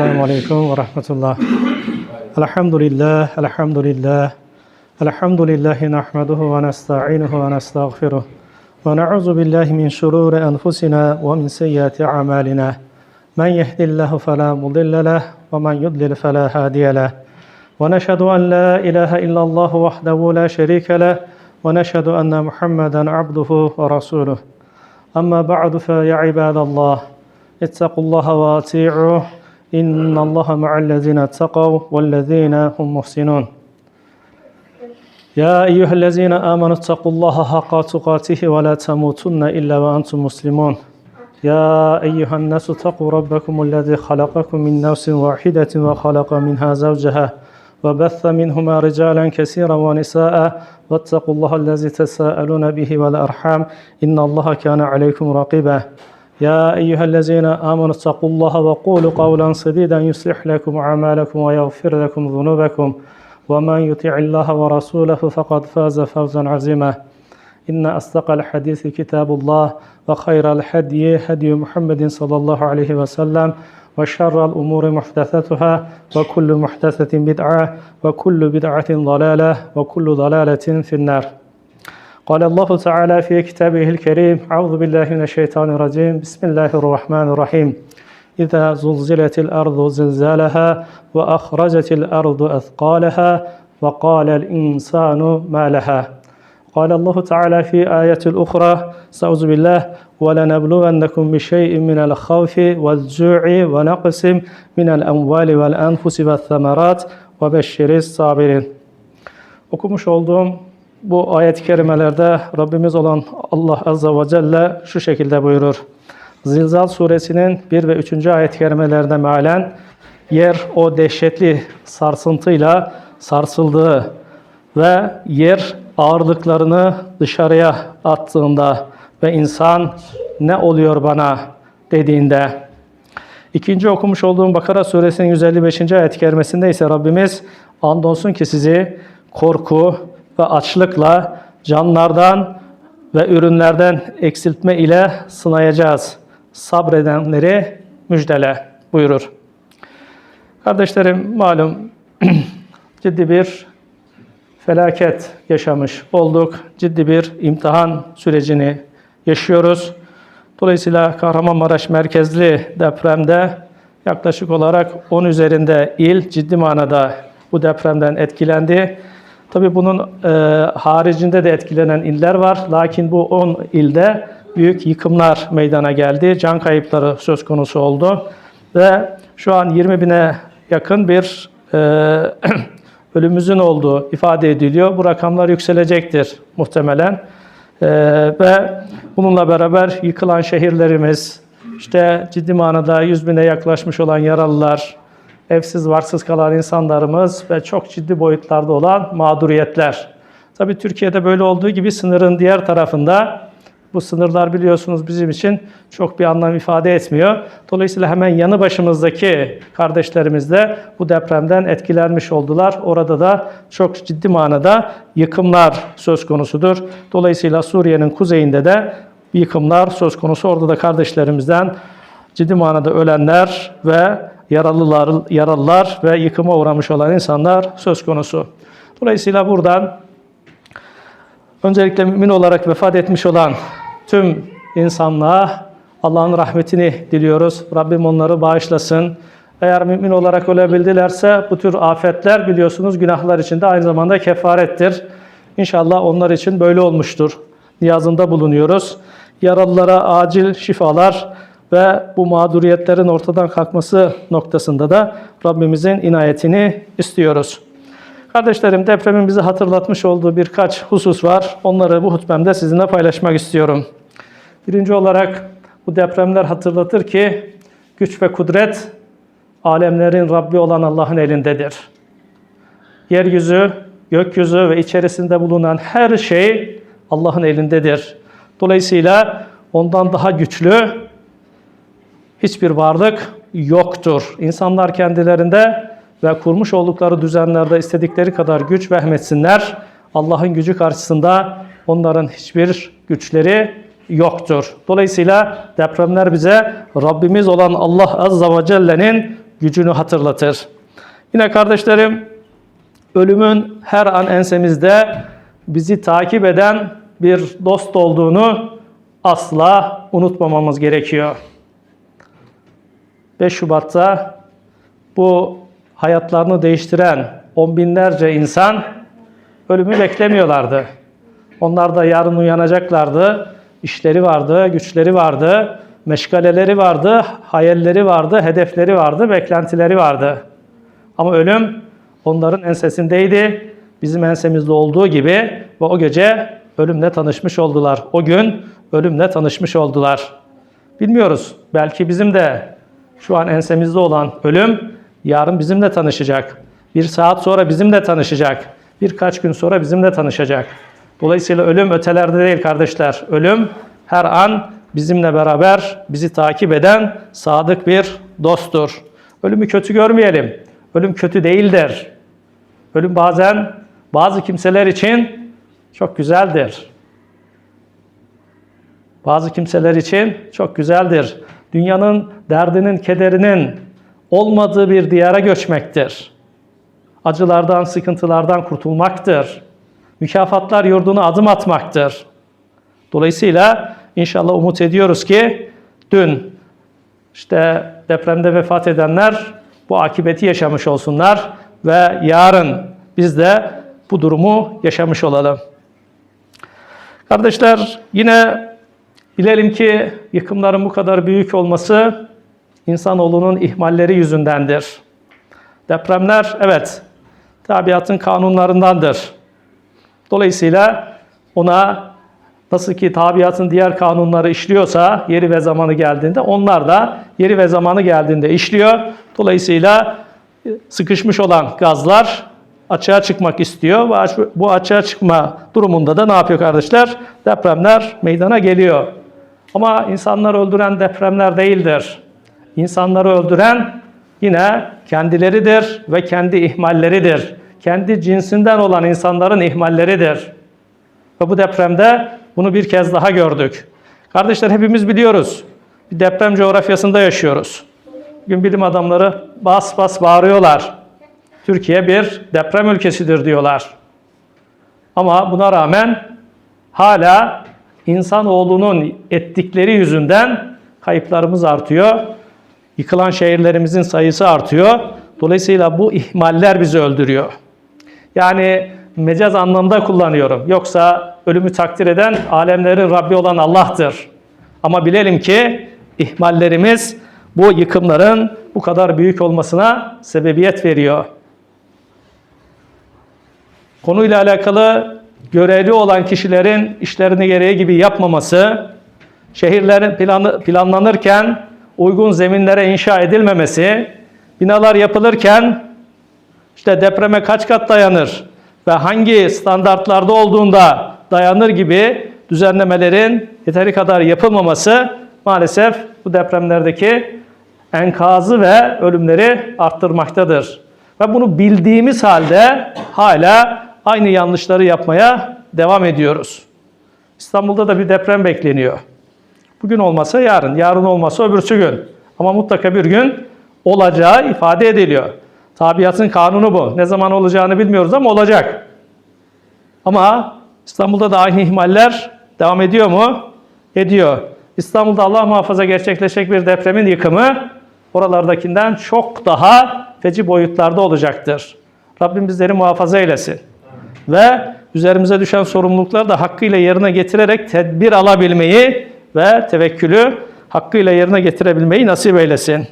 السلام عليكم ورحمة الله. الحمد لله الحمد لله الحمد لله نحمده ونستعينه ونستغفره ونعوذ بالله من شرور أنفسنا ومن سيئات أعمالنا. من يهد الله فلا مضل له ومن يضلل فلا هادي له. ونشهد أن لا إله إلا الله وحده لا شريك له ونشهد أن محمدا عبده ورسوله. أما بعد فيا عباد الله اتقوا الله واتيعوه إن الله مع الذين اتقوا والذين هم محسنون. يا أيها الذين آمنوا اتقوا الله حق تقاته ولا تموتن إلا وأنتم مسلمون. يا أيها الناس اتقوا ربكم الذي خلقكم من نفس واحدة وخلق منها زوجها وبث منهما رجالا كثيرا ونساء واتقوا الله الذي تساءلون به والأرحام إن الله كان عليكم رقيبا. يا أيها الذين آمنوا اتقوا الله وقولوا قولا سديدا يصلح لكم أعمالكم ويغفر لكم ذنوبكم. ومن يطع الله ورسوله فقد فاز فوزا عظيما. إن أصدق الحديث كتاب الله وخير الهدي هدي محمد صلى الله عليه وسلم وشر الأمور محدثاتها وكل محدثة بدعة وكل بدعة ضلالة وكل ضلالة في النار. قال الله تعالى في كتابه الكريم أعوذ بالله من الشيطان الرجيم. بسم الله الرحمن الرحيم. إذا زلزلت الأرض زلزالها وأخرجت الأرض أثقالها وقال الإنسان ما لها. قال الله تعالى في آية الأخرى استعوذ بالله ولنبلونكم بشيء من الخوف والجوع ونقص من الأموال والأنفس والثمرات وبشر الصابرين. Okumuş olduğum bu ayet-i kerimelerde Rabbimiz olan Allah Azze ve Celle şu şekilde buyurur. Zilzal suresinin 1 ve 3. ayet-i kerimelerinde mealen yer o dehşetli sarsıntıyla sarsıldığı ve yer ağırlıklarını dışarıya attığında ve insan ne oluyor bana dediğinde. İkinci okumuş olduğum Bakara suresinin 155. ayet-i kerimesinde ise Rabbimiz andolsun ki sizi korku ve açlıkla canlardan ve ürünlerden eksiltme ile sınayacağız. Sabredenleri müjdele buyurur. Kardeşlerim malum ciddi bir felaket yaşamış olduk. Ciddi bir imtihan sürecini yaşıyoruz. Dolayısıyla Kahramanmaraş merkezli depremde yaklaşık olarak 10 üzerinde il ciddi manada bu depremden etkilendi. Tabii bunun e, haricinde de etkilenen iller var. Lakin bu 10 ilde büyük yıkımlar meydana geldi. Can kayıpları söz konusu oldu. Ve şu an 20 bine yakın bir e, ölümümüzün olduğu ifade ediliyor. Bu rakamlar yükselecektir muhtemelen. Ee, ve bununla beraber yıkılan şehirlerimiz, işte ciddi manada 100 bine yaklaşmış olan yaralılar, evsiz varsız kalan insanlarımız ve çok ciddi boyutlarda olan mağduriyetler. Tabii Türkiye'de böyle olduğu gibi sınırın diğer tarafında bu sınırlar biliyorsunuz bizim için çok bir anlam ifade etmiyor. Dolayısıyla hemen yanı başımızdaki kardeşlerimiz de bu depremden etkilenmiş oldular. Orada da çok ciddi manada yıkımlar söz konusudur. Dolayısıyla Suriye'nin kuzeyinde de yıkımlar söz konusu. Orada da kardeşlerimizden ciddi manada ölenler ve yaralılar, yaralılar ve yıkıma uğramış olan insanlar söz konusu. Dolayısıyla buradan öncelikle mümin olarak vefat etmiş olan tüm insanlığa Allah'ın rahmetini diliyoruz. Rabbim onları bağışlasın. Eğer mümin olarak ölebildilerse bu tür afetler biliyorsunuz günahlar için de aynı zamanda kefarettir. İnşallah onlar için böyle olmuştur. Niyazında bulunuyoruz. Yaralılara acil şifalar ve bu mağduriyetlerin ortadan kalkması noktasında da Rabbimizin inayetini istiyoruz. Kardeşlerim depremin bize hatırlatmış olduğu birkaç husus var. Onları bu hutbemde sizinle paylaşmak istiyorum. Birinci olarak bu depremler hatırlatır ki güç ve kudret alemlerin Rabbi olan Allah'ın elindedir. Yeryüzü, gökyüzü ve içerisinde bulunan her şey Allah'ın elindedir. Dolayısıyla ondan daha güçlü hiçbir varlık yoktur. İnsanlar kendilerinde ve kurmuş oldukları düzenlerde istedikleri kadar güç vehmetsinler. Allah'ın gücü karşısında onların hiçbir güçleri yoktur. Dolayısıyla depremler bize Rabbimiz olan Allah Azza ve Celle'nin gücünü hatırlatır. Yine kardeşlerim, ölümün her an ensemizde bizi takip eden bir dost olduğunu asla unutmamamız gerekiyor. 5 Şubat'ta bu hayatlarını değiştiren on binlerce insan ölümü beklemiyorlardı. Onlar da yarın uyanacaklardı. İşleri vardı, güçleri vardı, meşgaleleri vardı, hayalleri vardı, hedefleri vardı, beklentileri vardı. Ama ölüm onların ensesindeydi. Bizim ensemizde olduğu gibi ve o gece ölümle tanışmış oldular. O gün ölümle tanışmış oldular. Bilmiyoruz. Belki bizim de şu an ensemizde olan ölüm yarın bizimle tanışacak. Bir saat sonra bizimle tanışacak. Birkaç gün sonra bizimle tanışacak. Dolayısıyla ölüm ötelerde değil kardeşler. Ölüm her an bizimle beraber bizi takip eden sadık bir dosttur. Ölümü kötü görmeyelim. Ölüm kötü değildir. Ölüm bazen bazı kimseler için çok güzeldir. Bazı kimseler için çok güzeldir. Dünyanın derdinin, kederinin olmadığı bir diyara göçmektir. Acılardan, sıkıntılardan kurtulmaktır. Mükafatlar yurduna adım atmaktır. Dolayısıyla inşallah umut ediyoruz ki dün işte depremde vefat edenler bu akibeti yaşamış olsunlar ve yarın biz de bu durumu yaşamış olalım. Kardeşler yine bilelim ki yıkımların bu kadar büyük olması insanoğlunun ihmalleri yüzündendir. Depremler evet tabiatın kanunlarındandır. Dolayısıyla ona nasıl ki tabiatın diğer kanunları işliyorsa yeri ve zamanı geldiğinde onlar da yeri ve zamanı geldiğinde işliyor. Dolayısıyla sıkışmış olan gazlar açığa çıkmak istiyor ve bu açığa çıkma durumunda da ne yapıyor kardeşler? Depremler meydana geliyor. Ama insanları öldüren depremler değildir. İnsanları öldüren yine kendileridir ve kendi ihmalleridir. Kendi cinsinden olan insanların ihmalleridir. Ve bu depremde bunu bir kez daha gördük. Kardeşler hepimiz biliyoruz. Bir deprem coğrafyasında yaşıyoruz. Bugün bilim adamları bas bas bağırıyorlar. Türkiye bir deprem ülkesidir diyorlar. Ama buna rağmen hala insanoğlunun ettikleri yüzünden kayıplarımız artıyor. Yıkılan şehirlerimizin sayısı artıyor. Dolayısıyla bu ihmaller bizi öldürüyor. Yani mecaz anlamda kullanıyorum. Yoksa ölümü takdir eden alemlerin Rabbi olan Allah'tır. Ama bilelim ki ihmallerimiz bu yıkımların bu kadar büyük olmasına sebebiyet veriyor. Konuyla alakalı görevli olan kişilerin işlerini gereği gibi yapmaması, şehirlerin planı, planlanırken uygun zeminlere inşa edilmemesi, binalar yapılırken işte depreme kaç kat dayanır ve hangi standartlarda olduğunda dayanır gibi düzenlemelerin yeteri kadar yapılmaması maalesef bu depremlerdeki enkazı ve ölümleri arttırmaktadır. Ve bunu bildiğimiz halde hala aynı yanlışları yapmaya devam ediyoruz. İstanbul'da da bir deprem bekleniyor. Bugün olmasa yarın, yarın olmasa öbürsü gün. Ama mutlaka bir gün olacağı ifade ediliyor. Tabiatın kanunu bu. Ne zaman olacağını bilmiyoruz ama olacak. Ama İstanbul'da da aynı ihmaller devam ediyor mu? Ediyor. İstanbul'da Allah muhafaza gerçekleşecek bir depremin yıkımı oralardakinden çok daha feci boyutlarda olacaktır. Rabbim bizleri muhafaza eylesin. Ve üzerimize düşen sorumlulukları da hakkıyla yerine getirerek tedbir alabilmeyi ve tevekkülü hakkıyla yerine getirebilmeyi nasip eylesin.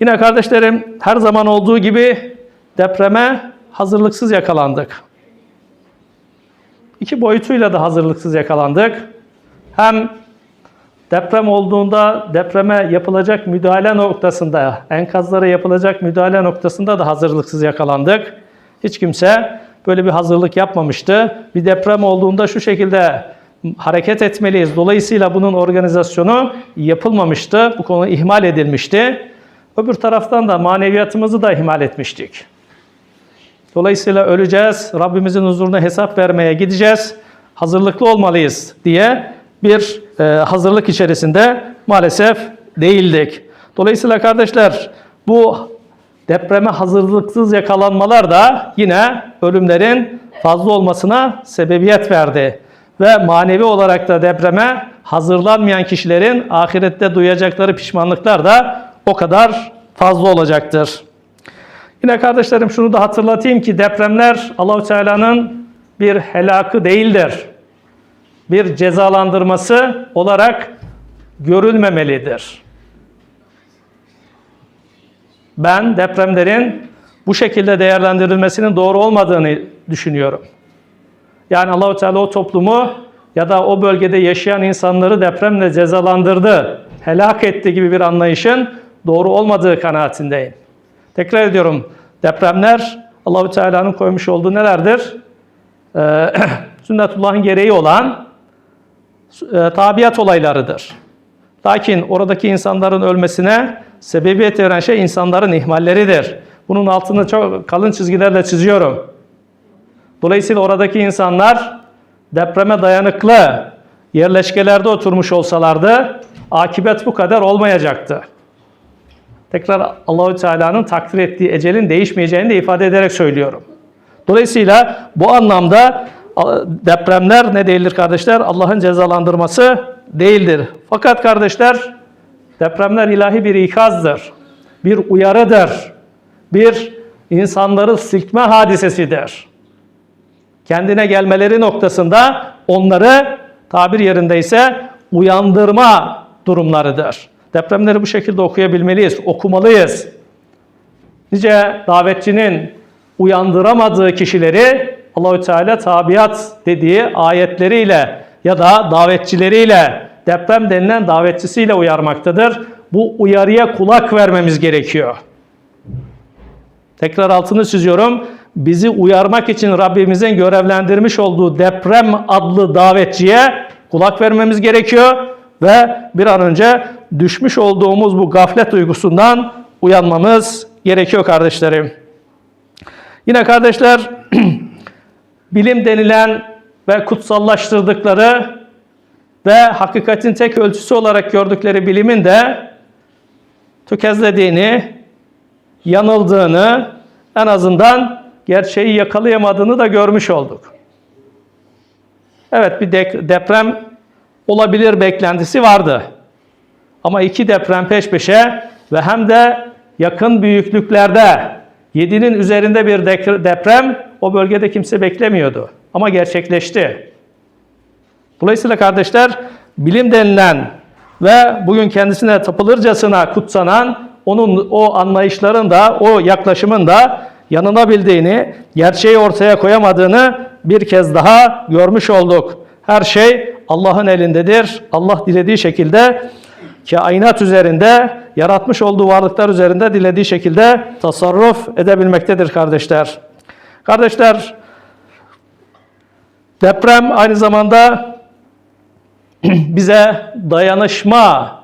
Yine kardeşlerim her zaman olduğu gibi depreme hazırlıksız yakalandık. İki boyutuyla da hazırlıksız yakalandık. Hem deprem olduğunda depreme yapılacak müdahale noktasında, enkazlara yapılacak müdahale noktasında da hazırlıksız yakalandık. Hiç kimse böyle bir hazırlık yapmamıştı. Bir deprem olduğunda şu şekilde hareket etmeliyiz. Dolayısıyla bunun organizasyonu yapılmamıştı. Bu konu ihmal edilmişti. Öbür taraftan da maneviyatımızı da ihmal etmiştik. Dolayısıyla öleceğiz, Rabbimizin huzuruna hesap vermeye gideceğiz, hazırlıklı olmalıyız diye bir e, hazırlık içerisinde maalesef değildik. Dolayısıyla kardeşler Bu depreme hazırlıksız yakalanmalar da yine ölümlerin fazla olmasına sebebiyet verdi. Ve manevi olarak da depreme hazırlanmayan kişilerin ahirette duyacakları pişmanlıklar da o kadar fazla olacaktır. Yine kardeşlerim şunu da hatırlatayım ki depremler Allahu Teala'nın bir helakı değildir. Bir cezalandırması olarak görülmemelidir. Ben depremlerin bu şekilde değerlendirilmesinin doğru olmadığını düşünüyorum. Yani Allahu Teala o toplumu ya da o bölgede yaşayan insanları depremle cezalandırdı, helak etti gibi bir anlayışın doğru olmadığı kanaatindeyim. Tekrar ediyorum, depremler Allahu Teala'nın koymuş olduğu nelerdir? Ee, sünnetullah'ın gereği olan e, tabiat olaylarıdır. Lakin oradaki insanların ölmesine sebebiyet veren şey insanların ihmalleridir. Bunun altını çok kalın çizgilerle çiziyorum. Dolayısıyla oradaki insanlar depreme dayanıklı yerleşkelerde oturmuş olsalardı akibet bu kadar olmayacaktı. Tekrar Allahü Teala'nın takdir ettiği ecelin değişmeyeceğini de ifade ederek söylüyorum. Dolayısıyla bu anlamda depremler ne değildir kardeşler? Allah'ın cezalandırması değildir. Fakat kardeşler depremler ilahi bir ikazdır. Bir uyarıdır. Bir insanları silkme hadisesidir. Kendine gelmeleri noktasında onları tabir yerindeyse uyandırma durumlarıdır. Depremleri bu şekilde okuyabilmeliyiz, okumalıyız. Nice davetçinin uyandıramadığı kişileri Allahü Teala tabiat dediği ayetleriyle ya da davetçileriyle deprem denilen davetçisiyle uyarmaktadır. Bu uyarıya kulak vermemiz gerekiyor. Tekrar altını çiziyorum. Bizi uyarmak için Rabbimizin görevlendirmiş olduğu deprem adlı davetçiye kulak vermemiz gerekiyor ve bir an önce düşmüş olduğumuz bu gaflet duygusundan uyanmamız gerekiyor kardeşlerim. Yine kardeşler bilim denilen ve kutsallaştırdıkları ve hakikatin tek ölçüsü olarak gördükleri bilimin de tökezlediğini, yanıldığını, en azından gerçeği yakalayamadığını da görmüş olduk. Evet bir deprem olabilir beklentisi vardı. Ama iki deprem peş peşe ve hem de yakın büyüklüklerde 7'nin üzerinde bir deprem o bölgede kimse beklemiyordu. Ama gerçekleşti. Dolayısıyla kardeşler bilim denilen ve bugün kendisine tapılırcasına kutsanan onun o anlayışların da o yaklaşımın da yanılabildiğini, gerçeği ortaya koyamadığını bir kez daha görmüş olduk. Her şey Allah'ın elindedir. Allah dilediği şekilde kainat üzerinde, yaratmış olduğu varlıklar üzerinde dilediği şekilde tasarruf edebilmektedir kardeşler. Kardeşler, deprem aynı zamanda bize dayanışma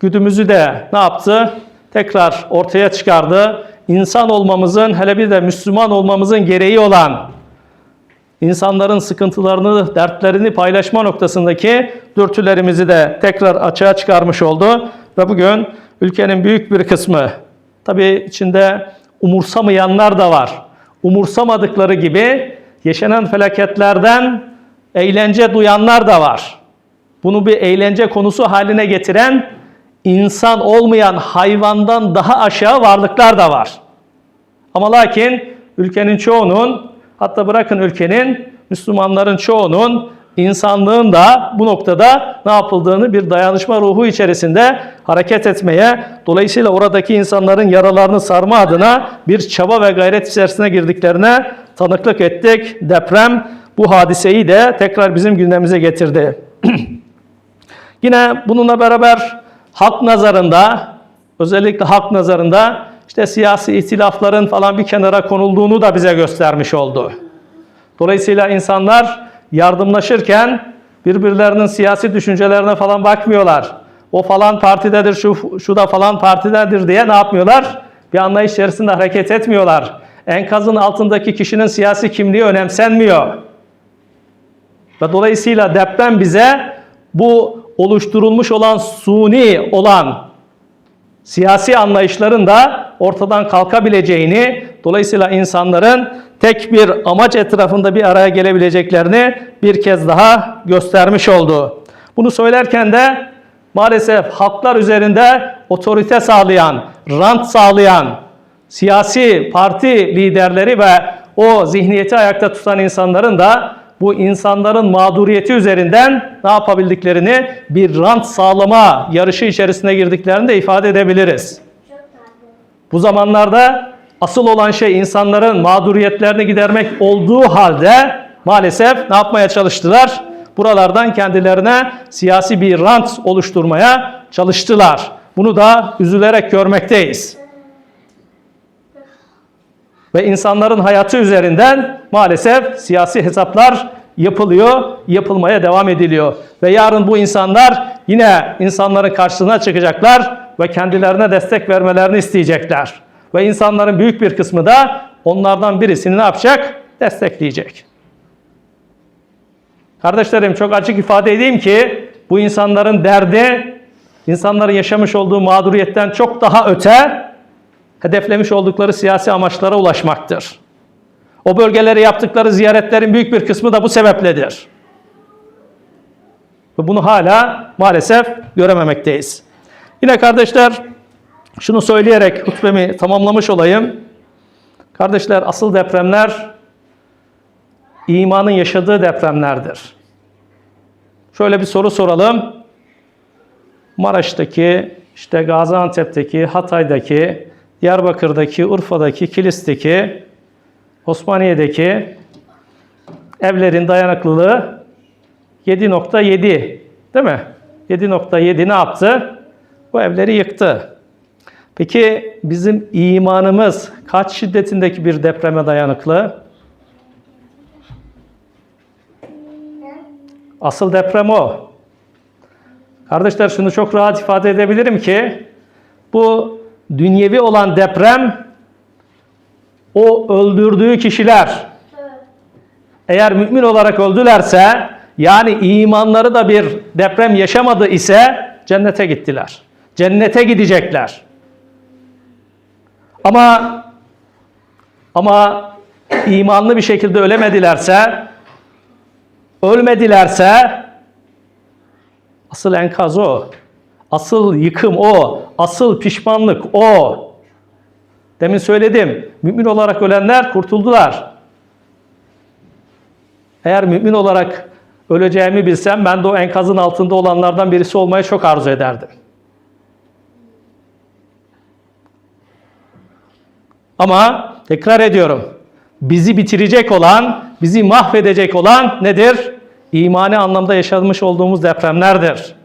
güdümüzü de ne yaptı? Tekrar ortaya çıkardı. İnsan olmamızın, hele bir de Müslüman olmamızın gereği olan insanların sıkıntılarını, dertlerini paylaşma noktasındaki dürtülerimizi de tekrar açığa çıkarmış oldu. Ve bugün ülkenin büyük bir kısmı, tabii içinde umursamayanlar da var. Umursamadıkları gibi yaşanan felaketlerden eğlence duyanlar da var. Bunu bir eğlence konusu haline getiren insan olmayan hayvandan daha aşağı varlıklar da var. Ama lakin ülkenin çoğunun hatta bırakın ülkenin Müslümanların çoğunun insanlığın da bu noktada ne yapıldığını bir dayanışma ruhu içerisinde hareket etmeye, dolayısıyla oradaki insanların yaralarını sarma adına bir çaba ve gayret içerisine girdiklerine tanıklık ettik. Deprem bu hadiseyi de tekrar bizim gündemimize getirdi. Yine bununla beraber halk nazarında, özellikle halk nazarında işte siyasi ihtilafların falan bir kenara konulduğunu da bize göstermiş oldu. Dolayısıyla insanlar yardımlaşırken birbirlerinin siyasi düşüncelerine falan bakmıyorlar. O falan partidedir, şu, şu da falan partidedir diye ne yapmıyorlar? Bir anlayış içerisinde hareket etmiyorlar. Enkazın altındaki kişinin siyasi kimliği önemsenmiyor. Ve dolayısıyla deprem bize bu oluşturulmuş olan suni olan siyasi anlayışların da ortadan kalkabileceğini, dolayısıyla insanların tek bir amaç etrafında bir araya gelebileceklerini bir kez daha göstermiş oldu. Bunu söylerken de maalesef halklar üzerinde otorite sağlayan, rant sağlayan siyasi parti liderleri ve o zihniyeti ayakta tutan insanların da bu insanların mağduriyeti üzerinden ne yapabildiklerini bir rant sağlama yarışı içerisine girdiklerini de ifade edebiliriz. Bu zamanlarda asıl olan şey insanların mağduriyetlerini gidermek olduğu halde maalesef ne yapmaya çalıştılar? Buralardan kendilerine siyasi bir rant oluşturmaya çalıştılar. Bunu da üzülerek görmekteyiz. Ve insanların hayatı üzerinden maalesef siyasi hesaplar yapılıyor, yapılmaya devam ediliyor. Ve yarın bu insanlar yine insanların karşısına çıkacaklar ve kendilerine destek vermelerini isteyecekler. Ve insanların büyük bir kısmı da onlardan birisini ne yapacak? Destekleyecek. Kardeşlerim çok açık ifade edeyim ki bu insanların derdi insanların yaşamış olduğu mağduriyetten çok daha öte hedeflemiş oldukları siyasi amaçlara ulaşmaktır. O bölgelere yaptıkları ziyaretlerin büyük bir kısmı da bu sebepledir. Ve bunu hala maalesef görememekteyiz. Yine kardeşler şunu söyleyerek hutbemi tamamlamış olayım. Kardeşler asıl depremler imanın yaşadığı depremlerdir. Şöyle bir soru soralım. Maraş'taki, işte Gaziantep'teki, Hatay'daki, Diyarbakır'daki, Urfa'daki, Kilis'teki, Osmaniye'deki evlerin dayanıklılığı 7.7 değil mi? 7.7 ne yaptı? Bu evleri yıktı. Peki bizim imanımız kaç şiddetindeki bir depreme dayanıklı? Asıl deprem o. Kardeşler şunu çok rahat ifade edebilirim ki bu dünyevi olan deprem o öldürdüğü kişiler eğer mümin olarak öldülerse yani imanları da bir deprem yaşamadı ise cennete gittiler. Cennete gidecekler. Ama ama imanlı bir şekilde ölemedilerse ölmedilerse asıl enkaz o. Asıl yıkım o. Asıl pişmanlık o. Demin söyledim. Mümin olarak ölenler kurtuldular. Eğer mümin olarak öleceğimi bilsem ben de o enkazın altında olanlardan birisi olmayı çok arzu ederdim. Ama tekrar ediyorum. Bizi bitirecek olan, bizi mahvedecek olan nedir? İmani anlamda yaşamış olduğumuz depremlerdir.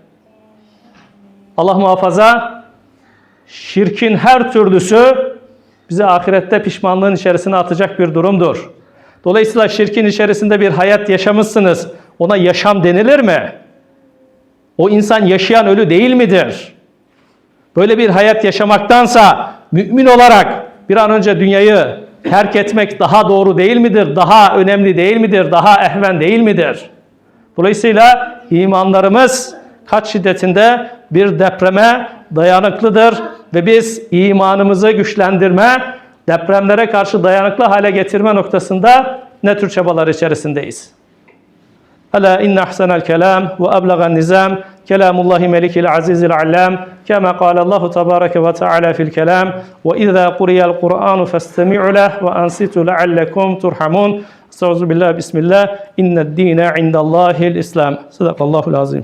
Allah muhafaza şirkin her türlüsü bizi ahirette pişmanlığın içerisine atacak bir durumdur. Dolayısıyla şirkin içerisinde bir hayat yaşamışsınız. Ona yaşam denilir mi? O insan yaşayan ölü değil midir? Böyle bir hayat yaşamaktansa mümin olarak bir an önce dünyayı terk etmek daha doğru değil midir? Daha önemli değil midir? Daha ehven değil midir? Dolayısıyla imanlarımız kaç şiddetinde bir depreme dayanıklıdır ve biz imanımızı güçlendirme, depremlere karşı dayanıklı hale getirme noktasında ne tür çabalar içerisindeyiz? Ala inna ahsana'l kelam ve ablagan nizam kelamullahi melikil azizil allam kema kâle Allahu tebareke ve teala fil kelam ve izâ kuriyel Kur'anu festemi'u leh ve ansitu leallekum turhamun. Estağfirullah bismillah inned dîne indallâhil islam. Sadakallahul azim.